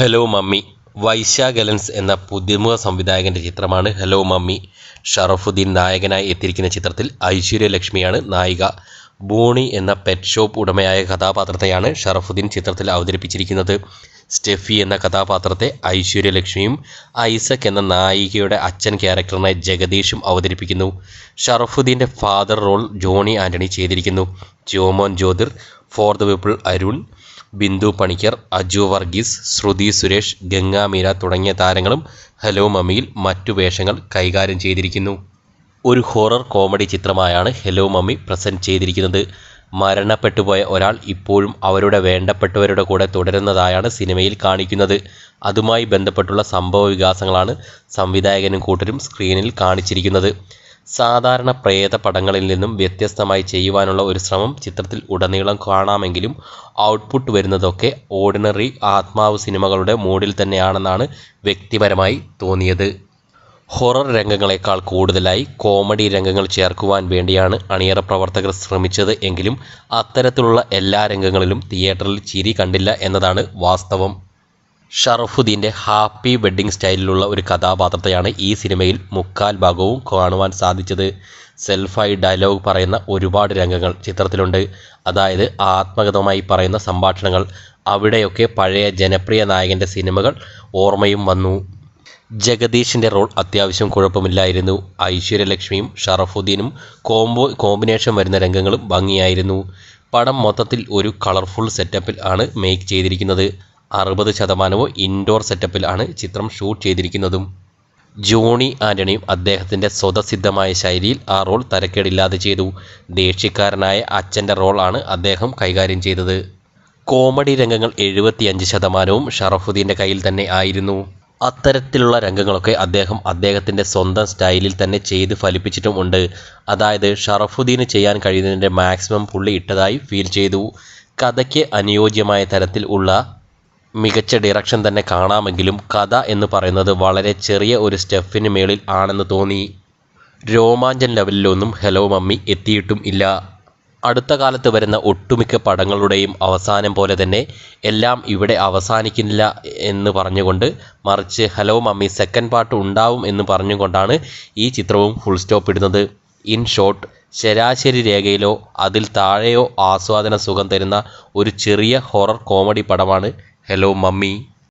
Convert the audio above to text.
Hello mummy വൈശാഖലൻസ് എന്ന പുതുമുഖ സംവിധായകന്റെ ചിത്രമാണ് ഹലോ മമ്മി ഷറഫുദ്ദീൻ നായകനായി എത്തിയിരിക്കുന്ന ചിത്രത്തിൽ ഐശ്വര്യലക്ഷ്മിയാണ് നായിക. ബോണി എന്ന പെറ്റ് ഷോപ്പ് ഉടമയായ കഥാപാത്രത്തെയാണ് ഷറഫുദ്ദീൻ ചിത്രത്തിൽ അവതരിപ്പിച്ചിരിക്കുന്നത്. സ്റ്റെഫി എന്ന കഥാപാത്രത്തെ ഐശ്വര്യലക്ഷ്മിയും ഐസക് എന്ന നായികയുടെ അച്ഛൻ ക്യാരക്ടറിനെ ജഗദീഷും അവതരിപ്പിക്കുന്നു. ഷറഫുദ്ദീന്റെ ഫാദർ റോൾ ജോണി ആന്റണി ചെയ്തിരിക്കുന്നു. Jomon Jyothir four the people Arun Bindu Panicker Aju Varghese Sruthi Suresh Ganga Meera തുടങ്ങിയ താരങ്ങളും ഹലോ മമ്മിയിൽ മറ്റു വേഷങ്ങൾ കൈകാര്യം ചെയ്തിരിക്കുന്നു. ഒരു ഹൊറർ കോമഡി ചിത്രമായാണ് ഹലോ മമ്മി പ്രസന്റ് ചെയ്തിരിക്കുന്നത്. മരണപ്പെട്ടുപോയ ഒരാൾ ഇപ്പോഴും അവരുടെ വേണ്ടപ്പെട്ടവരുടെ കൂടെ തുടരുന്നതായാണ് സിനിമയിൽ കാണിക്കുന്നത്. അതുമായി ബന്ധപ്പെട്ടുള്ള സംഭവ വികാസങ്ങളാണ് സംവിധായകനും കൂട്ടരും സ്ക്രീനിൽ കാണിച്ചിരിക്കുന്നത്. സാധാരണ പ്രേത പടങ്ങളിൽ നിന്നും വ്യത്യസ്തമായി ചെയ്യുവാനുള്ള ഒരു ശ്രമം ചിത്രത്തിൽ ഉടനീളം കാണാമെങ്കിലും ഔട്ട്പുട്ട് വരുന്നതൊക്കെ ഓർഡിനറി ആത്മാവ് സിനിമകളുടെ മൂഡിൽ തന്നെയാണെന്നാണ് വ്യക്തിപരമായി തോന്നിയത്. ഹൊറർ രംഗങ്ങളെക്കാൾ കൂടുതലായി കോമഡി രംഗങ്ങൾ ചേർക്കുവാൻ വേണ്ടിയാണ് അണിയറ പ്രവർത്തകർ ശ്രമിച്ചത് എങ്കിലും അത്തരത്തിലുള്ള എല്ലാ രംഗങ്ങളിലും തിയേറ്ററിൽ ചിരി കണ്ടില്ല എന്നതാണ് വാസ്തവം. ഷറഫുദ്ദീന്റെ ഹാപ്പി വെഡ്ഡിംഗ് സ്റ്റൈലിലുള്ള ഒരു കഥാപാത്രത്തെയാണ് ഈ സിനിമയിൽ മുക്കാൽ ഭാഗവും കാണുവാൻ സാധിച്ചത്. സെൽഫായി ഡയലോഗ് പറയുന്ന ഒരുപാട് രംഗങ്ങൾ ചിത്രത്തിലുണ്ട്. അതായത് ആത്മഗതമായി പറയുന്ന സംഭാഷണങ്ങൾ. അവിടെയൊക്കെ പഴയ ജനപ്രിയ നായകന്റെ സിനിമകൾ ഓർമ്മയും വന്നു. ജഗദീഷിന്റെ റോൾ അത്യാവശ്യം കുഴപ്പമില്ലായിരുന്നു. ഐശ്വര്യലക്ഷ്മിയും ഷറഫുദ്ദീനും കോംബോ കോമ്പിനേഷൻ വരുന്ന രംഗങ്ങളും ഭംഗിയായിരുന്നു. പടം മൊത്തത്തിൽ ഒരു കളർഫുൾ സെറ്റപ്പിൽ ആണ് മേക്ക് ചെയ്തിരിക്കുന്നത്. അറുപത് ശതമാനവും ഇൻഡോർ സെറ്റപ്പിലാണ് ചിത്രം ഷൂട്ട് ചെയ്തിരിക്കുന്നതും. ജോണി ആന്റണിയും അദ്ദേഹത്തിന്റെ സ്വതസിദ്ധമായ ശൈലിയിൽ ആ റോൾ തരക്കേടില്ലാതെ ചെയ്തു. ദേഷ്യക്കാരനായ അച്ഛന്റെ റോളാണ് അദ്ദേഹം കൈകാര്യം ചെയ്തത്. കോമഡി രംഗങ്ങൾ എഴുപത്തിയഞ്ച് ശതമാനവും ഷറഫുദ്ദീന്റെ കയ്യിൽ തന്നെ ആയിരുന്നു. അത്തരത്തിലുള്ള രംഗങ്ങളൊക്കെ അദ്ദേഹം അദ്ദേഹത്തിന്റെ സ്വന്തം സ്റ്റൈലിൽ തന്നെ ചെയ്ത് ഫലിപ്പിച്ചിട്ടും ഉണ്ട്. അതായത് ഷറഫുദ്ദീന് ചെയ്യാൻ കഴിയുന്നതിന്റെ മാക്സിമം പുള്ളി ഇട്ടതായി ഫീൽ ചെയ്തു. കഥയ്ക്ക് അനുയോജ്യമായ തരത്തിൽ ഉള്ള മികച്ച ഡിറക്ഷൻ തന്നെ കാണാമെങ്കിലും കഥ എന്ന് പറയുന്നത് വളരെ ചെറിയ ഒരു സ്റ്റെഫിന് മേളിൽ ആണെന്ന് തോന്നി. രോമാഞ്ചൻ ലെവലിലൊന്നും ഹലോ മമ്മി എത്തിയിട്ടും ഇല്ല. അടുത്ത കാലത്ത് വരുന്ന ഒട്ടുമിക്ക പടങ്ങളുടെയും അവസാനം പോലെ തന്നെ എല്ലാം ഇവിടെ അവസാനിക്കുന്നില്ല എന്ന് പറഞ്ഞുകൊണ്ട് മറിച്ച് ഹലോ മമ്മി സെക്കൻഡ് പാർട്ട് ഉണ്ടാവും എന്ന് പറഞ്ഞുകൊണ്ടാണ് ഈ ചിത്രവും ഫുൾ സ്റ്റോപ്പ് ഇടുന്നത്. ഇൻ ഷോർട്ട് ശരാശരി രേഖയിലോ അതിൽ താഴെയോ ആസ്വാദന സുഖം തരുന്ന ഒരു ചെറിയ ഹൊറർ കോമഡി പടമാണ് ഹലോ മമ്മി